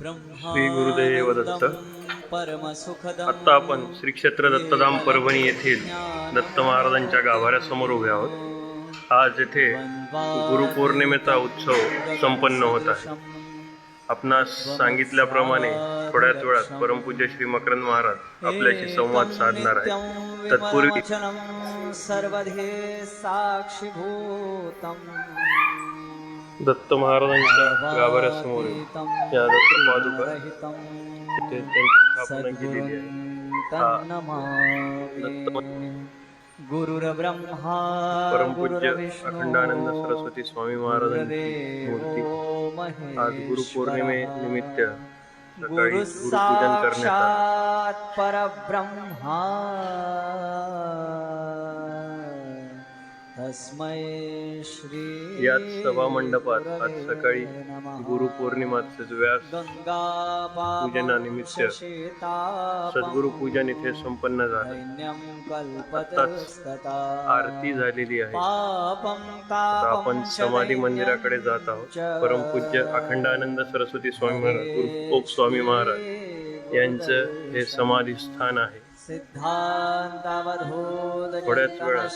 श्री गुरुदेव दत्त आत्ता आपण श्री क्षेत्र दत्तधाम परभणी येथील दत्त महाराजांच्या गाभाऱ्यासमोर उभे आहोत. आज येथे गुरुपौर्णिमेचा उत्सव संपन्न होत आहे. आपणास सांगितल्याप्रमाणे थोड्याच वेळात परमपूज्य श्री मकरंद महाराज आपल्याशी संवाद साधणार आहे तत्पूर्वी सर्वधे साक्षीभूतम्. दत्त महाराजांच्या गाभाऱ्यासमोर या दत्त पादुका त्यांची स्थापना केलेली आहे. गुरुर्ब्रह्मा परमपूज्य अखंडानंद सरस्वती स्वामी महाराजांची मूर्ती. आज गुरुपौर्णिमे निमित्त सकाळी गुरु गुरुपूजन करण्यात परब्रह्मा। याच सभा मंडपात आज सकाळी. गुरुपौर्णिमाचे व्यास पूजनानिमित्त सद्गुरु पूजन इथे संपन्न झालं. आरती झालेली आहे. आपण समाधी मंदिराकडे जात आहोत. परमपूज्य अखंडानंद सरस्वती स्वामी महाराज गुरु स्वामी महाराज यांचं हे समाधी स्थान आहे. थोड्याच वेळात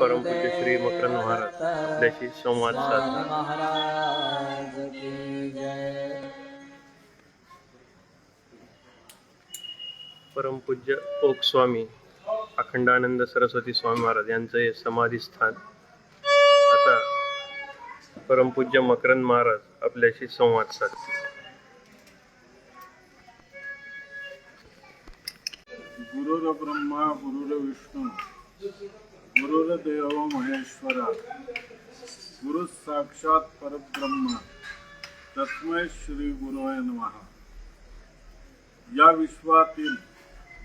परमपूज्य श्री मकरंद महाराज आपल्याशी संवाद जय. परमपूज्य ओक स्वामी अखंडानंद सरस्वती स्वामी महाराज यांचं हे समाधी स्थान आता परमपूज्य मकरंद महाराज आपल्याशी संवाद साधतील. गुरुर्ब्रह्मा गुरुर्विष्णू गुरुर्देव महेश्वरा गुरु साक्षात परब्रह्म तत्मय श्री गुरुय नमः. या विश्वातील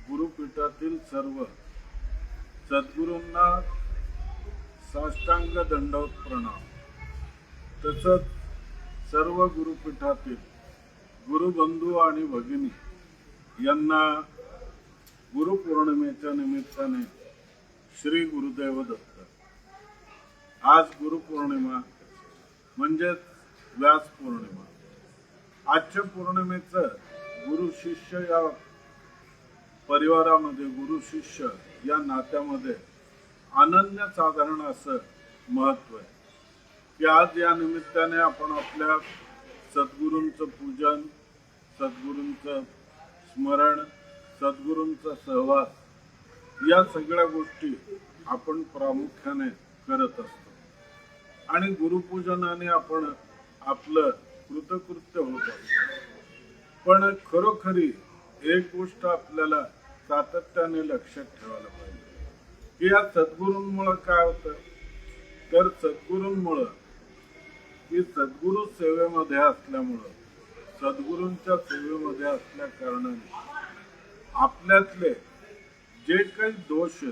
गुरुपीठातील सर्व सद्गुरूंना साष्टांग दंडवत प्रणाम तसंच सर्व गुरुपीठातील गुरुबंधू आणि भगिनी यांना गुरुपौर्णिमेच्या निमित्ताने श्री गुरुदेव दत्त आज गुरुपौर्णिमा म्हणजेच व्यास पौर्णिमा. आजच्या पौर्णिमेचं गुरु शिष्य या परिवारामध्ये गुरु शिष्य या नात्यामध्ये अनन्य साधारण असं महत्त्व आहे. की आज या निमित्ताने आपण आपल्या सद्गुरूंचं पूजन सद्गुरूंचं स्मरण सद्गुरूंचा सहवास या सगळ्या गोष्टी आपण प्रामुख्याने करत असतो. आणि गुरुपूजनाने आपण आपलं कृतकृत्य होत असतो. पण खरोखरी एक गोष्ट आपल्याला सातत्याने लक्षात ठेवायला पाहिजे. की या सद्गुरूंमुळं काय होतं? तर सद्गुरूंमुळं की सद्गुरू सेवेमध्ये असल्यामुळं सद्गुरूंच्या सेवेमध्ये असल्या कारणाने आपल्यातले जे काही दोष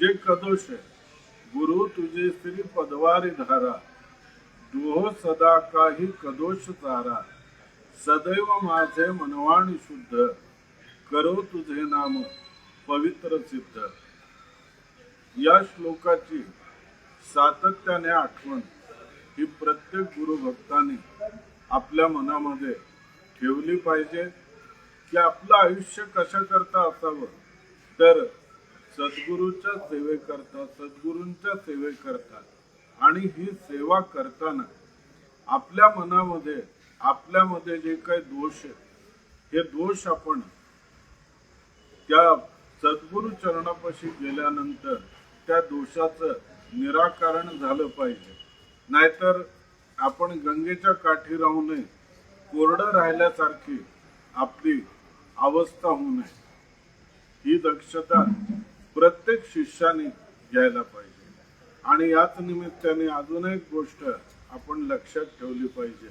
जे कदोष गुरु तुझे श्री पदवारी धारा दुहो सदा काही कदोष तारा सदैव माझे मनवाणी शुद्ध करो तुझे नाम पवित्र सिद्ध. या श्लोकाची सातत्याने आठवण ही प्रत्येक गुरुभक्ताने आपल्या मनामध्ये ठेवली पाहिजे. की आपलं आयुष्य कशा करता असावं? तर सद्गुरूच्या सेवेकरता सद्गुरूंच्या सेवेकरता आणि ही सेवा करताना आपल्या मनामध्ये आपल्यामध्ये जे काही दोष आहेत हे दोष आपण त्या सद्गुरू चरणापाशी गेल्यानंतर त्या दोषाचं निराकरण झालं पाहिजे. नाहीतर आपण गंगेच्या काठी राहू नये. कोरडं राहिल्यासारखी आपली अवस्था होऊ नये. ही दक्षता प्रत्येक शिष्याने घ्यायला पाहिजे. आणि याच निमित्ताने अजून एक गोष्ट आपण लक्षात ठेवली पाहिजे.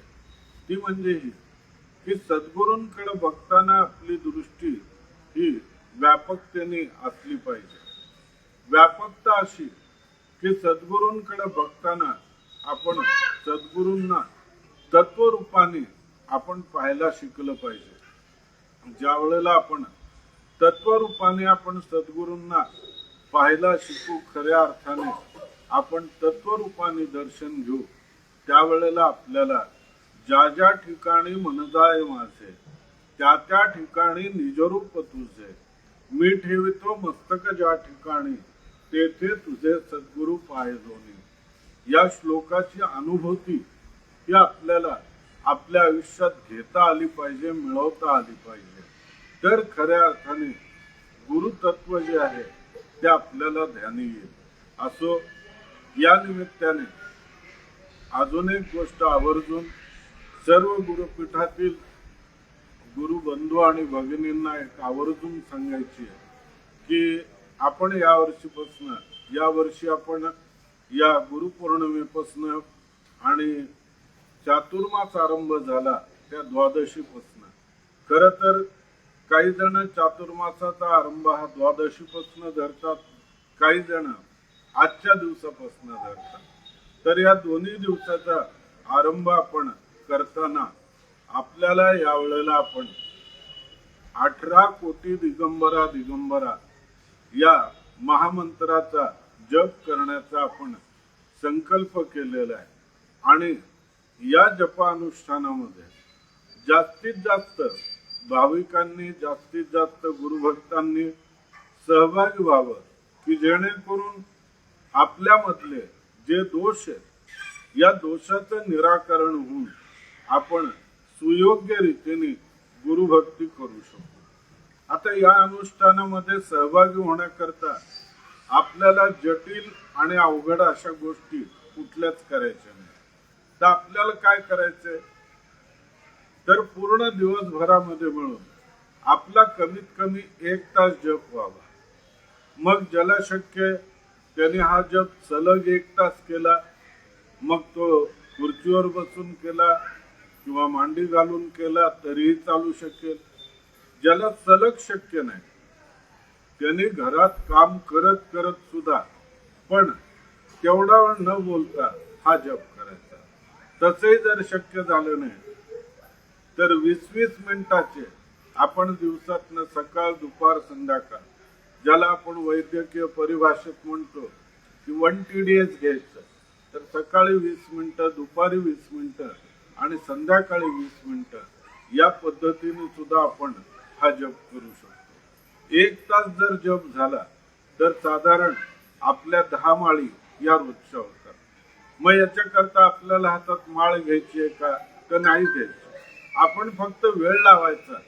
ती म्हणजे ही की सद्गुरूंकडे बघताना आपली दृष्टी ही व्यापकतेने असली पाहिजे. व्यापकता अशी की सद्गुरूंकडे बघताना आपण सद्गुरूंना तत्वरूपाने आपण पाहायला शिकलं पाहिजे. ज्या वेळेला आपण तत्वरूपाने आपण सद्गुरूंना पाहायला शिकू खऱ्या अर्थाने आपण तत्वरूपाने दर्शन घेऊ त्यावेळेला आपल्याला ज्या ज्या ठिकाणी मनदाय माझे त्या त्या ठिकाणी निजरूप तुझे मी ठेवितो मस्तक ज्या ठिकाणी तेथे तुझे सद्गुरू पाय दोन्ही. या श्लोकाची अनुभूती ही आपल्याला आपल्या आयुष्यात घेता आली पाहिजे मिळवता आली पाहिजे. तर खऱ्या अर्थाने गुरुतत्व जे आहे ते आपल्याला ध्यानी येईल. असो या निमित्ताने अजून एक गोष्ट आवर्जून सर्व गुरुपीठातील गुरुबंधू आणि भगिनींना एक आवर्जून सांगायची आहे की आपण या वर्षीपासून या वर्षी आपण या गुरुपौर्णिमेपासून आणि चातुर्मास आरंभ झाला त्या द्वादशीपासून खर तर काही जण चातुर्मासाचा आरंभ हा द्वादशीपासून धरतात काही जण आजच्या दिवसापासून धरतात. तर या दोन्ही दिवसाचा आरंभ आपण करताना आपल्याला यावेळेला आपण अठरा कोटी दिगंबरा दिगंबरा या महामंत्राचा जप करण्याचा आपण संकल्प केलेला आहे. आणि या जपानुष्ठानामध्ये जास्तीत जास्त भाविकांनी जास्तीत जास्त गुरुभक्तांनी सहभागी व्हावं की जेणेकरून आपल्यामधले जे दोष आहेत या दोषाचं निराकरण होऊन आपण सुयोग्य रीतीने गुरुभक्ती करू शकतो आता या अनुष्ठानामध्ये सहभागी होण्याकरता आपल्याला जटिल आणि अवघड अशा गोष्टी कुठल्याच करायच्या तर आपल्याला काय करायचंय? तर पूर्ण दिवसभरामध्ये मिळून आपला कमीत कमी एक तास जप व्हावा. मग ज्याला शक्य त्याने हा जप सलग एक तास केला. मग तो खुर्चीवर बसून केला किंवा मांडी घालून केला तरीही चालू शकेल. ज्याला सलग शक्य नाही त्याने घरात काम करत करत सुद्धा पण तेवढा न बोलता हा जप तसे तसंही जर शक्य झालं नाही तर वीस वीस मिनिटाचे आपण दिवसातनं सकाळ दुपार संध्याकाळ ज्याला आपण वैद्यकीय परिभाषेत म्हणतो की वन टी डी एस घ्यायचं. तर सकाळी वीस मिनिटं दुपारी वीस मिनिटं आणि संध्याकाळी वीस मिनिटं या पद्धतीने सुद्धा आपण हा जप करू शकतो. एक तास जर जप झाला तर साधारण आपल्या दहा माळी या रोजच्या होतात. मग याच्याकरता आपल्याला हातात माळ घ्यायची आहे का? तर नाही घ्यायची? आपण फक्त वेळ लावायचा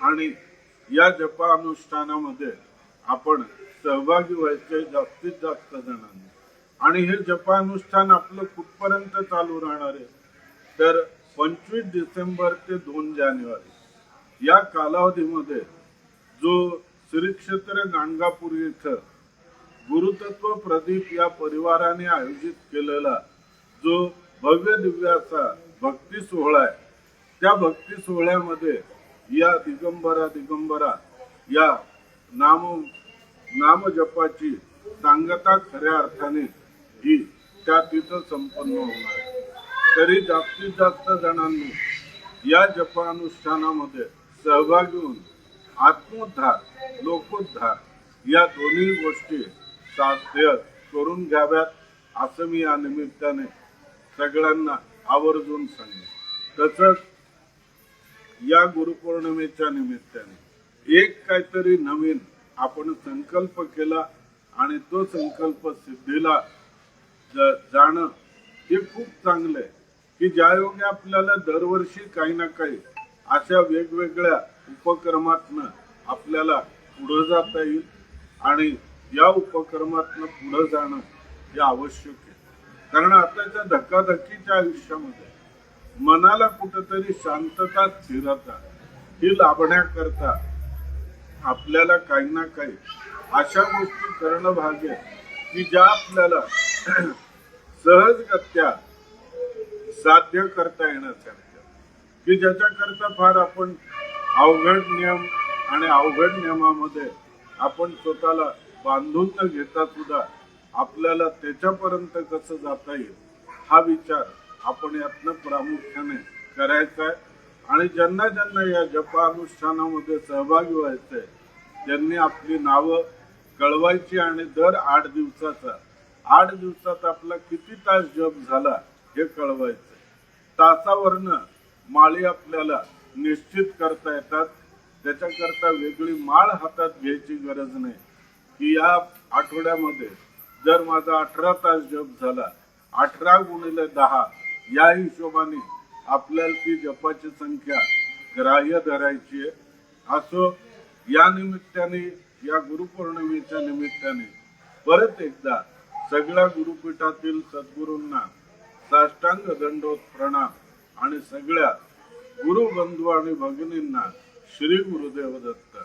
आणि या जपा अनुष्ठानामध्ये आपण सहभागी व्हायचे जास्तीत जास्त जणांनी. आणि हे जपानुष्ठान आपलं कुठपर्यंत चालू राहणार आहे? तर पंचवीस डिसेंबर ते दोन जानेवारी. या कालावधीमध्ये जो श्री क्षेत्र गाणगापूर इथं गुरुतत्व प्रदीप या परिवाराने आयोजित केलेला जो भव्य दिव्याचा भक्ती सोहळा आहे त्या भक्ती सोहळ्यामध्ये या दिगंबरा दिगंबरा या नाम नामजपाची सांगता खऱ्या अर्थाने ही त्या तिथं संपन्न होणार आहे. तरी जास्तीत जास्त जणांनी या जपानुष्ठानामध्ये सहभागी होऊन आत्मोद्धार लोकोद्धार या दोन्ही गोष्टी साध्य करून घ्याव्यात असं मी या निमित्ताने सगळ्यांना आवर्जून सांगेन. तसंच या गुरुपौर्णिमेच्या निमित्ताने एक काहीतरी नवीन आपण संकल्प केला आणि तो संकल्प सिद्धीला ज- जाणं हे खूप चांगलं आहे. की ज्यायोगे आपल्याला दरवर्षी काही ना काही अशा वेगवेगळ्या उपक्रमातनं आपल्याला पुढं जाता येईल आणि या उपक्रमातनं पुढं जाणं हे आवश्यक आहे. कारण आताच्या धकाधकीच्या आयुष्यामध्ये मनाला कुठंतरी शांतता स्थिरता ही लाभण्याकरता आपल्याला काही ना काही अशा गोष्टी करणं भाग आहे की ज्या आपल्याला सहजगत्या साध्य करता येण्यासारख्या की ज्याच्याकरता फार आपण अवघड नियम आणि अवघड नियमामध्ये आपण स्वतःला बांधून न घेता सुद्धा. आपल्याला त्याच्यापर्यंत कसं जाता येईल? हा विचार आपण यातनं प्रामुख्याने करायचा आहे. आणि ज्यांना ज्यांना या जपा अनुष्ठानामध्ये सहभागी व्हायचंय त्यांनी आपली नावं कळवायची आणि दर आठ दिवसाचा आठ दिवसात आपला किती तास जप झाला हे कळवायचं तासावरनं माळी आपल्याला निश्चित करता येतात. त्याच्याकरता वेगळी माळ हातात घ्यायची गरज नाही. की या आठवड्यामध्ये जर माझा अठरा तास जप झाला अठरा गुणिले दहा या हिशोबाने आपल्याला ती जपाची संख्या ग्राह्य धरायची आहे. असो या निमित्ताने या गुरुपौर्णिमेच्या निमित्ताने परत एकदा सगळ्या गुरुपीठातील सद्गुरूंना साष्टांग दंडोत प्रणाम आणि सगळ्या गुरुबंधू आणि भगिनींना श्री गुरुदेव दत्त.